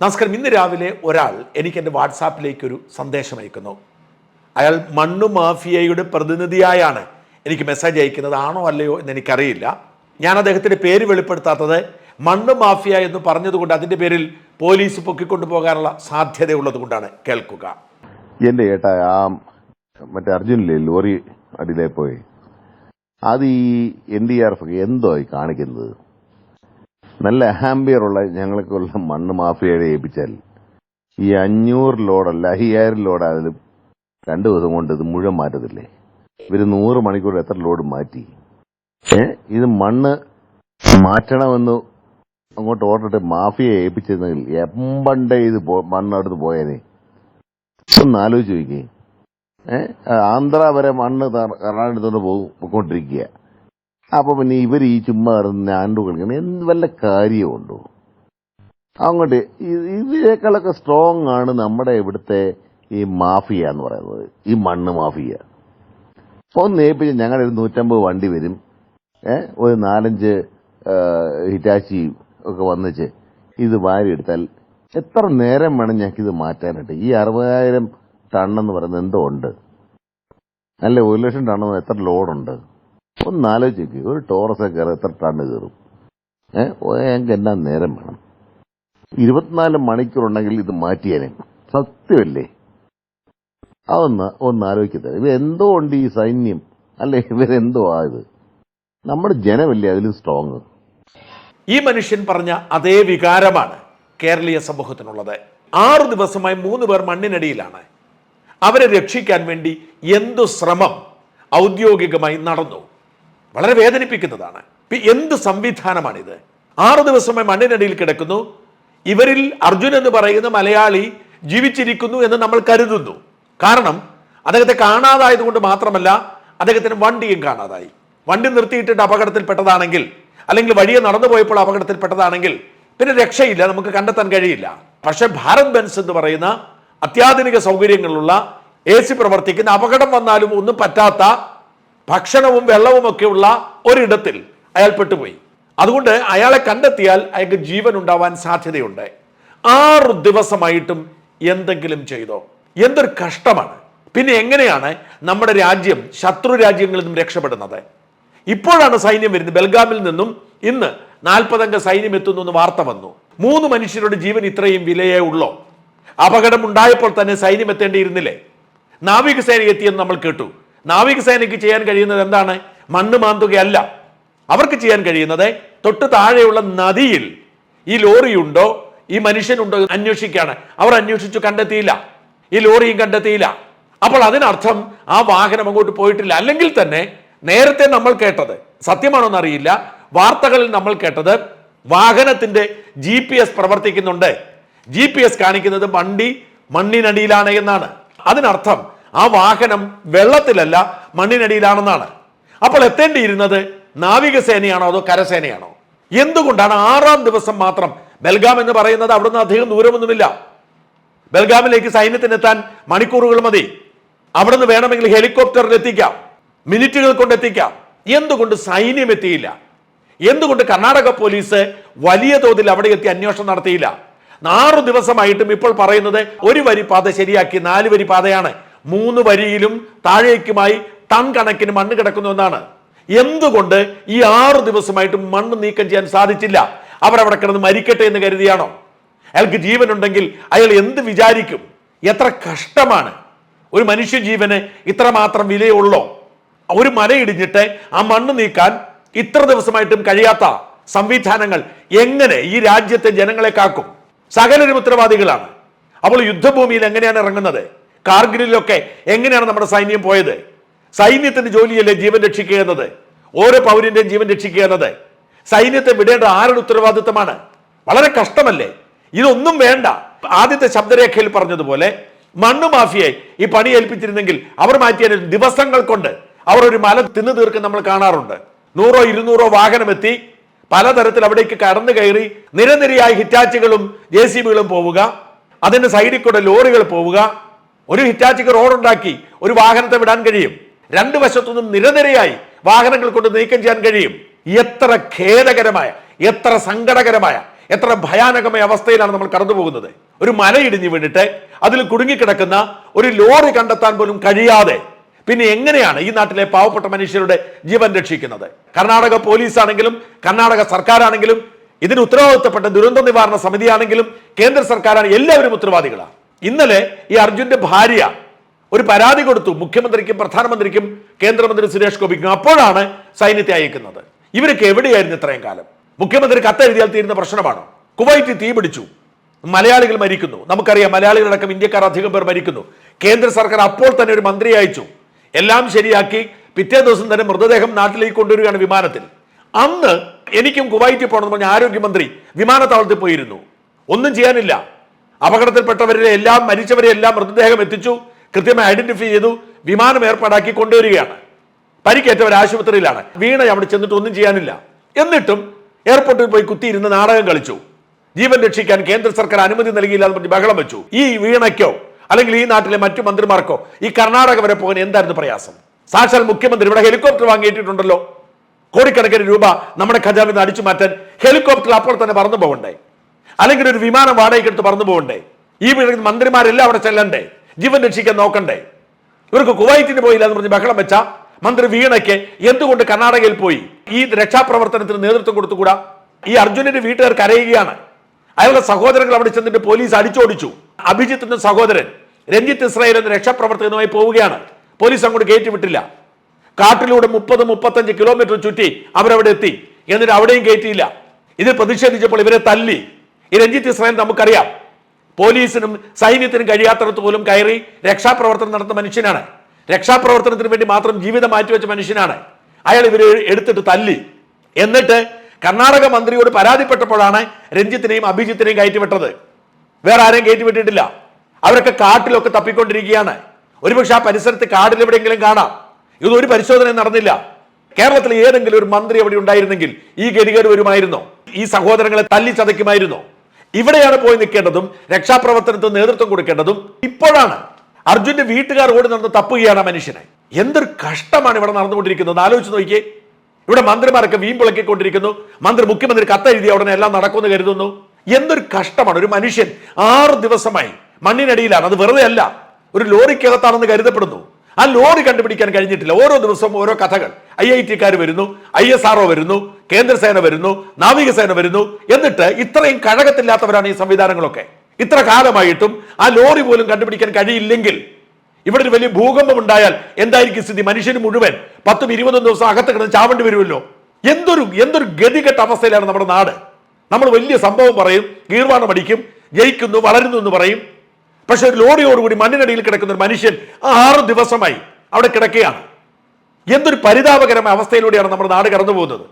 നമസ്കാരം. ഇന്ന് രാവിലെ ഒരാൾ എനിക്ക് എന്റെ വാട്സാപ്പിലേക്ക് ഒരു സന്ദേശം അയക്കുന്നു. അയാൾ മണ്ണു മാഫിയയുടെ പ്രതിനിധിയായാണ് എനിക്ക് മെസ്സേജ് അയക്കുന്നത്. ആണോ അല്ലയോ എന്ന് എനിക്കറിയില്ല. ഞാൻ അദ്ദേഹത്തിന്റെ പേര് വെളിപ്പെടുത്താത്തത് മണ്ണ് മാഫിയ എന്ന് പറഞ്ഞതുകൊണ്ട് അതിന്റെ പേരിൽ പോലീസ് പൊക്കിക്കൊണ്ടു പോകാനുള്ള സാധ്യതയുള്ളത് കൊണ്ടാണ് കേൾക്കുക. എന്റെ ഏട്ടാ ആ മറ്റേ അർജുനില്ലേ ലോറി അടിയിലെ പോയി. അത് ഈ എൻ ഡി ആർ എഫ് എന്തോ കാണിക്കുന്നത്? നല്ല അഹാംബിയറുള്ള ഞങ്ങൾക്കുള്ള മണ്ണ് മാഫിയയുടെ ഏൽപ്പിച്ചാൽ ഈ അഞ്ഞൂറ് ലോഡല്ല അയ്യായിരം ലോഡായാലും രണ്ടു ദിവസം കൊണ്ട് ഇത് മുഴുവൻ മാറ്റത്തില്ലേ? ഇവർ നൂറ് മണിക്കൂർ എത്ര ലോഡ് മാറ്റി? ഇത് മണ്ണ് മാറ്റണമെന്ന് അങ്ങോട്ട് ഓർഡിട്ട് മാഫിയെ ഏൽപ്പിച്ചിരുന്നെങ്കിൽ എമ്പണ്ടേ ഇത് മണ്ണടുത്ത് പോയേനെ. ഒന്ന് ആലോചിച്ച് നോക്കിയേ. ആന്ധ്ര വരെ മണ്ണ് കർണാടകത്തോട്ട് പോകും പൊക്കോണ്ടിരിക്കുക അപ്പൊ പിന്നെ ഇവർ ഈ ചുമ്മാ കിടന്ന് ആണ്ടു കളിക്കണം. എന്ത് വല്ല കാര്യമുണ്ടോ? അങ്ങോട്ട് ഇതിനേക്കാളൊക്കെ സ്ട്രോങ് ആണ് നമ്മുടെ ഇവിടുത്തെ ഈ മാഫിയ എന്ന് പറയുന്നത്. ഈ മണ്ണ് മാഫിയ. ഒന്ന് ഏൽപ്പിച്ച് ഞങ്ങളുടെ ഒരു നൂറ്റമ്പത് വണ്ടി വരും. ഏ? ഒരു നാലഞ്ച് ഹിറ്റാച്ചി ഒക്കെ വന്നിച്ച് ഇത് വാരി എടുത്താൽ എത്ര നേരം വേണം ഞങ്ങൾക്ക് ഇത് മാറ്റാനായിട്ട്? ഈ അറുപതിനായിരം ടണ്ണെന്ന് പറയുന്നത് എന്തോ ഉണ്ട്? അല്ലെ ഒരു ലക്ഷം ടണ്ണെന്ന് എത്ര ലോഡുണ്ട്? ഒന്ന് ആലോചിക്ക് ഒരു ടോറസ് കയറി എത്ര ടണ്ണ് കയറും? ഏഹ് ഞങ്ങൾക്ക് എന്നാ നേരം വേണം. ഇരുപത്തിനാല് മണിക്കൂറുണ്ടെങ്കിൽ ഇത് മാറ്റിയേനെ. സത്യമല്ലേ? അതൊന്ന് ഒന്ന് ആലോചിക്കട്ടെ ഇവ എന്തോ ഉണ്ട് ഈ സൈന്യം? അല്ലെ ഇവരെന്തോ ആയത് നമ്മുടെ ജനമല്ലേ അതിലും സ്ട്രോങ് ഈ മനുഷ്യൻ പറഞ്ഞ അതേ വികാരമാണ് കേരളീയ സമൂഹത്തിനുള്ളത്. ആറു ദിവസമായി മൂന്ന് പേർ മണ്ണിനടിയിലാണ്. അവരെ രക്ഷിക്കാൻ വേണ്ടി എന്തു ശ്രമം ഔദ്യോഗികമായി നടന്നു. വളരെ വേദനിപ്പിക്കുന്നതാണ്. എന്ത് സംവിധാനമാണിത്? ആറു ദിവസമായി മണ്ണിനടിയിൽ കിടക്കുന്നു. ഇവരിൽ അർജുൻ എന്ന് പറയുന്ന മലയാളി ജീവിച്ചിരിക്കുന്നു എന്ന് നമ്മൾ കരുതുന്നു. കാരണം അദ്ദേഹത്തെ കാണാതായതുകൊണ്ട് മാത്രമല്ല അദ്ദേഹത്തിന് വണ്ടിയും കാണാതായി. വണ്ടി നിർത്തിയിട്ടിട്ട് അപകടത്തിൽപ്പെട്ടതാണെങ്കിൽ അല്ലെങ്കിൽ വഴിയെ നടന്നു പോയപ്പോൾ അപകടത്തിൽപ്പെട്ടതാണെങ്കിൽ പിന്നെ രക്ഷയില്ല നമുക്ക് കണ്ടെത്താൻ കഴിയില്ല. പക്ഷേ ഭാരത് ബെൻസ് എന്ന് പറയുന്ന അത്യാധുനിക സൗകര്യങ്ങളുള്ള എ സി പ്രവർത്തിക്കുന്ന അപകടം വന്നാലും ഒന്നും പറ്റാത്ത ഭക്ഷണവും വെള്ളവും ഉള്ള ഒരിടത്തിൽ അയാൾ പെട്ടുപോയി. അതുകൊണ്ട് അയാളെ കണ്ടെത്തിയാൽ അയാൾക്ക് ജീവൻ ഉണ്ടാവാൻ സാധ്യതയുണ്ട്. ആറു ദിവസമായിട്ടും എന്തെങ്കിലും ചെയ്തോ? എന്തൊരു കഷ്ടമാണ്. പിന്നെ എങ്ങനെയാണ് നമ്മുടെ രാജ്യം ശത്രു രാജ്യങ്ങളിൽ നിന്നും രക്ഷപ്പെടുന്നത്? ഇപ്പോഴാണ് സൈന്യം വരുന്നത്. ബൽഗാമിൽ നിന്നും ഇന്ന് നാൽപ്പതംഗ സൈന്യം എത്തുന്നു എന്ന് വാർത്ത വന്നു. മൂന്ന് മനുഷ്യരുടെ ജീവൻ ഇത്രയും വിലയേ ഉള്ളോ? അപകടം ഉണ്ടായപ്പോൾ തന്നെ സൈന്യം എത്തേണ്ടിയിരുന്നില്ലേ? നാവികസേന എത്തിയെന്ന് നമ്മൾ കേട്ടു. നാവികസേനയ്ക്ക് ചെയ്യാൻ കഴിയുന്നത് എന്താണ്? മണ്ണ് മാന്തുകയല്ല. അവർക്ക് ചെയ്യാൻ കഴിയുന്നത് തൊട്ട് താഴെയുള്ള നദിയിൽ ഈ ലോറിയുണ്ടോ? ഈ മനുഷ്യനുണ്ടോ അന്വേഷിക്കുകയാണ് അവർ അന്വേഷിച്ചു കണ്ടെത്തിയില്ല. ഈ ലോറിയും കണ്ടെത്തിയില്ല. അപ്പോൾ അതിനർത്ഥം ആ വാഹനം അങ്ങോട്ട് പോയിട്ടില്ല. അല്ലെങ്കിൽ തന്നെ നേരത്തെ നമ്മൾ കേട്ടത് സത്യമാണോ എന്നറിയില്ല വാർത്തകളിൽ നമ്മൾ കേട്ടത് വാഹനത്തിന്റെ ജി പി എസ് പ്രവർത്തിക്കുന്നുണ്ട്. ജി പി എസ് കാണിക്കുന്നത് വണ്ടി മണ്ണിനടിയിലാണ് എന്നാണ്. അതിനർത്ഥം ആ വാഹനം വെള്ളത്തിലല്ല മണ്ണിനടിയിലാണെന്നാണ്. അപ്പോൾ എത്തേണ്ടിയിരുന്നത് നാവികസേനയാണോ അതോ കരസേനയാണോ? എന്തുകൊണ്ടാണ് ആറാം ദിവസം മാത്രം ബൽഗാം എന്ന് പറയുന്നത് അവിടുന്ന് അധികം ദൂരമൊന്നുമില്ല? ബൽഗാമിലേക്ക് സൈന്യത്തിനെത്താൻ മണിക്കൂറുകൾ മതി. അവിടുന്ന് വേണമെങ്കിൽ ഹെലികോപ്റ്ററിൽ എത്തിക്കാം മിനിറ്റുകൾ കൊണ്ട് എത്തിക്കാം. എന്തുകൊണ്ട് സൈന്യം എത്തിയില്ല? എന്തുകൊണ്ട് കർണാടക പോലീസ് വലിയ തോതിൽ അവിടെ എത്തി അന്വേഷണം നടത്തിയില്ല? ആറു ദിവസമായിട്ടും ഇപ്പോൾ പറയുന്നത് ഒരു വരി പാത ശരിയാക്കി നാല് വരി പാതയാണ് മൂന്ന് വരിയിലും താഴേക്കുമായി ടൺ കണക്കിന് മണ്ണ് കിടക്കുന്നു എന്നാണ്. എന്തുകൊണ്ട് ഈ ആറു ദിവസമായിട്ടും മണ്ണ് നീക്കം ചെയ്യാൻ സാധിച്ചില്ല? അവരവിടെ കിടന്ന് മരിക്കട്ടെ എന്ന് കരുതിയാണോ? അയാൾക്ക് ജീവനുണ്ടെങ്കിൽ അയാൾ എന്ത് വിചാരിക്കും? എത്ര കഷ്ടമാണ്. ഒരു മനുഷ്യജീവന് ഇത്രമാത്രം വിലയുള്ളോ? ഒരു മലയിടിഞ്ഞിട്ട് ആ മണ്ണ് നീക്കാൻ ഇത്ര ദിവസമായിട്ടും കഴിയാത്ത സംവിധാനങ്ങൾ എങ്ങനെ ഈ രാജ്യത്തെ ജനങ്ങളെ കാക്കും? സകലരും ഉത്തരവാദികളാണ്. അപ്പോൾ യുദ്ധഭൂമിയിൽ എങ്ങനെയാണ് ഇറങ്ങുന്നത്? കാർഗിലിലൊക്കെ എങ്ങനെയാണ് നമ്മുടെ സൈന്യം പോയത്? സൈന്യത്തിന്റെ ജോലിയല്ലേ ജീവൻ രക്ഷിക്കുക എന്നത് ഓരോ പൗരന്റെയും ജീവൻ രക്ഷിക്കുക എന്നത് സൈന്യത്തെ വിടേണ്ട ആരുടെ ഉത്തരവാദിത്തമാണ്? വളരെ കഷ്ടമല്ലേ? ഇതൊന്നും വേണ്ട. ആദ്യത്തെ ശബ്ദരേഖയിൽ പറഞ്ഞതുപോലെ മണ്ണ് മാഫിയെ ഈ പണി ഏൽപ്പിച്ചിരുന്നെങ്കിൽ അവർ മാറ്റിയ ദിവസങ്ങൾ കൊണ്ട് അവർ ഒരു മല തിന്നു തീർക്കും നമ്മൾ കാണാറുണ്ട്. നൂറോ ഇരുന്നൂറോ വാഹനം എത്തി. പലതരത്തിൽ അവിടേക്ക് കടന്നു കയറി നിരനിരയായി ഹിറ്റാച്ചുകളും ജെ സി ബികളും പോവുക. അതിന്റെ സൈഡിൽ കൂടെ ലോറികൾ പോവുക. ഒരു ഹിറ്റാച്ചിക്ക് റോഡുണ്ടാക്കി ഒരു വാഹനത്തെ വിടാൻ കഴിയും. രണ്ടു വശത്തുനിന്നും നിരനിരയായി വാഹനങ്ങൾ കൊണ്ട് നീക്കം ചെയ്യാൻ കഴിയും. എത്ര ഖേദകരമായ എത്ര സങ്കടകരമായ എത്ര ഭയാനകമായ അവസ്ഥയിലാണ് നമ്മൾ കടന്നുപോകുന്നത്. ഒരു മലയിടിഞ്ഞു വീണിട്ട് അതിൽ കുടുങ്ങിക്കിടക്കുന്ന ഒരു ലോറി കണ്ടെത്താൻ പോലും കഴിയാതെ പിന്നെ എങ്ങനെയാണ് ഈ നാട്ടിലെ പാവപ്പെട്ട മനുഷ്യരുടെ ജീവൻ രക്ഷിക്കുന്നത്? കർണാടക പോലീസ് ആണെങ്കിലും കർണാടക സർക്കാരാണെങ്കിലും ഇതിന് ഉത്തരവാദിത്തപ്പെട്ട ദുരന്ത നിവാരണ സമിതിയാണെങ്കിലും കേന്ദ്ര സർക്കാരാണ് എല്ലാവരും ഉത്തരവാദികളാണ്. ഇന്നലെ ഈ അർജുന്റെ ഭാര്യ ഒരു പരാതി കൊടുത്തു മുഖ്യമന്ത്രിക്കും പ്രധാനമന്ത്രിക്കും കേന്ദ്രമന്ത്രി സുരേഷ് ഗോപിക്കും. അപ്പോഴാണ് സൈന്യത്തെ അയക്കുന്നത്. ഇവരൊക്കെ എവിടെയായിരുന്നു ഇത്രയും കാലം? മുഖ്യമന്ത്രി കത്തെഴുതിയാൽ തീരുന്ന പ്രശ്നമാണ്? കുവൈറ്റ് തീ പിടിച്ചു. മലയാളികൾ മരിക്കുന്നു. നമുക്കറിയാം മലയാളികളടക്കം ഇന്ത്യക്കാർ അധികം പേർ മരിക്കുന്നു. കേന്ദ്ര സർക്കാർ അപ്പോൾ തന്നെ ഒരു മന്ത്രി അയച്ചു. എല്ലാം ശരിയാക്കി പിറ്റേ ദിവസം തന്നെ മൃതദേഹം നാട്ടിലേക്ക് കൊണ്ടുവരികയാണ് വിമാനത്തിൽ. അന്ന് എനിക്കും കുവൈറ്റിൽ പോകണമെന്ന് പറഞ്ഞ ആരോഗ്യമന്ത്രി വിമാനത്താവളത്തിൽ പോയിരുന്നു. ഒന്നും ചെയ്യാനില്ല. അപകടത്തിൽപ്പെട്ടവരെ എല്ലാം മരിച്ചവരെ എല്ലാം മൃതദേഹം എത്തിച്ചു കൃത്യമായി ഐഡന്റിഫൈ ചെയ്തു വിമാനം ഏർപ്പാടാക്കി കൊണ്ടുവരികയാണ്. പരിക്കേറ്റവർ ആശുപത്രിയിലാണ്. വീണ അവിടെ ചെന്നിട്ട് ഒന്നും ചെയ്യാനില്ല. എന്നിട്ടും എയർപോർട്ടിൽ പോയി കുത്തിയിരുന്ന് നാടകം കളിച്ചു. ജീവൻ രക്ഷിക്കാൻ കേന്ദ്ര സർക്കാർ അനുമതി നൽകിയില്ല എന്ന് പറഞ്ഞ് ബഹളം വെച്ചു. ഈ വീണയ്ക്കോ അല്ലെങ്കിൽ ഈ നാട്ടിലെ മറ്റു മന്ത്രിമാർക്കോ ഈ കർണാടക വരെ പോകാൻ എന്തായിരുന്നു പ്രയാസം? സാക്ഷാൽ മുഖ്യമന്ത്രി ഇവിടെ ഹെലികോപ്റ്റർ വാങ്ങിയിട്ടിട്ടുണ്ടല്ലോ കോടിക്കണക്കിന് രൂപ നമ്മുടെ ഖജാവിൽ നിന്ന് അടിച്ചു മാറ്റാൻ ഹെലികോപ്റ്റർ അപ്പോൾ തന്നെ പറന്നു പോകണ്ടേ? അല്ലെങ്കിൽ ഒരു വിമാനം വാടകയ്ക്ക് എടുത്ത് പറന്നു പോകണ്ടേ? ഈ മന്ത്രിമാരെല്ലാം അവിടെ ചെല്ലണ്ടേ? ജീവൻ രക്ഷിക്കാൻ നോക്കണ്ടേ? ഇവർക്ക് കുവൈറ്റിന് പോയില്ല എന്ന് പറഞ്ഞ് ബഹളം വെച്ച മന്ത്രി വീണയ്ക്ക് എന്തുകൊണ്ട് കർണാടകയിൽ പോയി? ഈ രക്ഷാപ്രവർത്തനത്തിന് നേതൃത്വം കൊടുത്തുകൂടാ? ഈ അർജുനന്റെ വീട്ടുകാർ കരയുകയാണ്. അയാളുടെ സഹോദരങ്ങൾ അവിടെ ചെന്നിട്ട് പോലീസ് അടിച്ചോടിച്ചു. അഭിജിത്തിന്റെ സഹോദരൻ രഞ്ജിത്ത് ഇസ്രായേൽ എന്ന രക്ഷാപ്രവർത്തകനുമായി പോവുകയാണ്. പോലീസ് അങ്ങോട്ട് കയറ്റി വിട്ടില്ല. കാട്ടിലൂടെ മുപ്പത് മുപ്പത്തഞ്ച് കിലോമീറ്റർ ചുറ്റി അവരവിടെ എത്തി. എന്നിട്ട് അവിടെയും കയറ്റിയില്ല. ഇതിൽ പ്രതിഷേധിച്ചപ്പോൾ ഇവരെ തല്ലി. ഈ രഞ്ജിത്ത് ഇസ്രായേൽ നമുക്കറിയാം. പോലീസിനും സൈന്യത്തിനും കഴിയാത്തടത്ത് പോലും കയറി രക്ഷാപ്രവർത്തനം നടത്തുന്ന മനുഷ്യനാണ്. രക്ഷാപ്രവർത്തനത്തിന് വേണ്ടി മാത്രം ജീവിതം മാറ്റിവെച്ച മനുഷ്യനാണ്. അയാൾ ഇവരെ എടുത്തിട്ട് തല്ലി. എന്നിട്ട് കർണാടക മന്ത്രിയോട് പരാതിപ്പെട്ടപ്പോഴാണ് രഞ്ജിത്തിനെയും അഭിജിത്തിനെയും കയറ്റിവിട്ടത്. വേറെ ആരെയും കയറ്റിവിട്ടിട്ടില്ല. അവരൊക്കെ കാട്ടിലൊക്കെ തപ്പിക്കൊണ്ടിരിക്കുകയാണ്. ഒരുപക്ഷെ ആ പരിസരത്ത് കാടിൽ എവിടെയെങ്കിലും കാണാം. ഇതൊരു പരിശോധനയും നടന്നില്ല. കേരളത്തിൽ ഏതെങ്കിലും ഒരു മന്ത്രി അവിടെ ഉണ്ടായിരുന്നെങ്കിൽ ഈ ഗതികേട് വരുമായിരുന്നോ ഈ സഹോദരങ്ങളെ തല്ലി ചതയ്ക്കുമായിരുന്നോ ഇവിടെയാണ് പോയി നിൽക്കേണ്ടതും രക്ഷാപ്രവർത്തനത്തിന് നേതൃത്വം കൊടുക്കേണ്ടതും ഇപ്പോഴാണ്. അർജുന്റെ വീട്ടുകാർ ഓടി നടന്ന് തപ്പുകയാണ് മനുഷ്യനെ. എന്തൊരു കഷ്ടമാണ് ഇവിടെ നടന്നുകൊണ്ടിരിക്കുന്നത്? ആലോചിച്ച് നോക്കിയേ. ഇവിടെ മന്ത്രിമാരൊക്കെ വീമ്പിളക്കിക്കൊണ്ടിരിക്കുന്നു മന്ത്രി മുഖ്യമന്ത്രി കത്തെഴുതിയ ഉടനെ എല്ലാം നടക്കുമെന്ന് കരുതുന്നു. എന്തൊരു കഷ്ടമാണ്. ഒരു മനുഷ്യൻ ആറ് ദിവസമായി മണ്ണിനടിയിലാണ്. അത് വെറുതെ അല്ല. ഒരു ലോറിക്കകത്താണെന്ന് കരുതപ്പെടുന്നു. ആ ലോറി കണ്ടുപിടിക്കാൻ കഴിഞ്ഞിട്ടില്ല. ഓരോ ദിവസവും ഓരോ കഥകൾ. ഐ ഐ ടിക്കാർ വരുന്നു. ഐ എസ് ആർഒ വരുന്നു. കേന്ദ്രസേന വരുന്നു നാവികസേന വരുന്നു എന്നിട്ട് ഇത്രയും കഴകത്തില്ലാത്തവരാണ് ഈ സംവിധാനങ്ങളൊക്കെ. ഇത്ര കാലമായിട്ടും ആ ലോറി പോലും കണ്ടുപിടിക്കാൻ കഴിയില്ലെങ്കിൽ ഇവിടെ ഒരു വലിയ ഭൂകമ്പം ഉണ്ടായാൽ എന്തായിരിക്കും സ്ഥിതി? മനുഷ്യന് മുഴുവൻ പത്തും ഇരുപതും ദിവസം അകത്ത് കിടന്ന് ചാവേണ്ടി വരുമല്ലോ. എന്തൊരു എന്തൊരു ഗതികെട്ട അവസ്ഥയിലാണ് നമ്മുടെ നാട്. നമ്മൾ വലിയ സംഭവം പറയും ഗീർവാണം അടിക്കും ജയിക്കുന്നു വളരുന്നു എന്ന് പറയും. പക്ഷെ ഒരു ലോറിയോടുകൂടി മണ്ണിനടിയിൽ കിടക്കുന്ന ഒരു മനുഷ്യൻ ആറ് ദിവസമായി അവിടെ കിടക്കുകയാണ്. എന്തൊരു പരിതാപകരമായ അവസ്ഥയിലൂടെയാണ് നമ്മുടെ നാട് കടന്നു പോകുന്നത്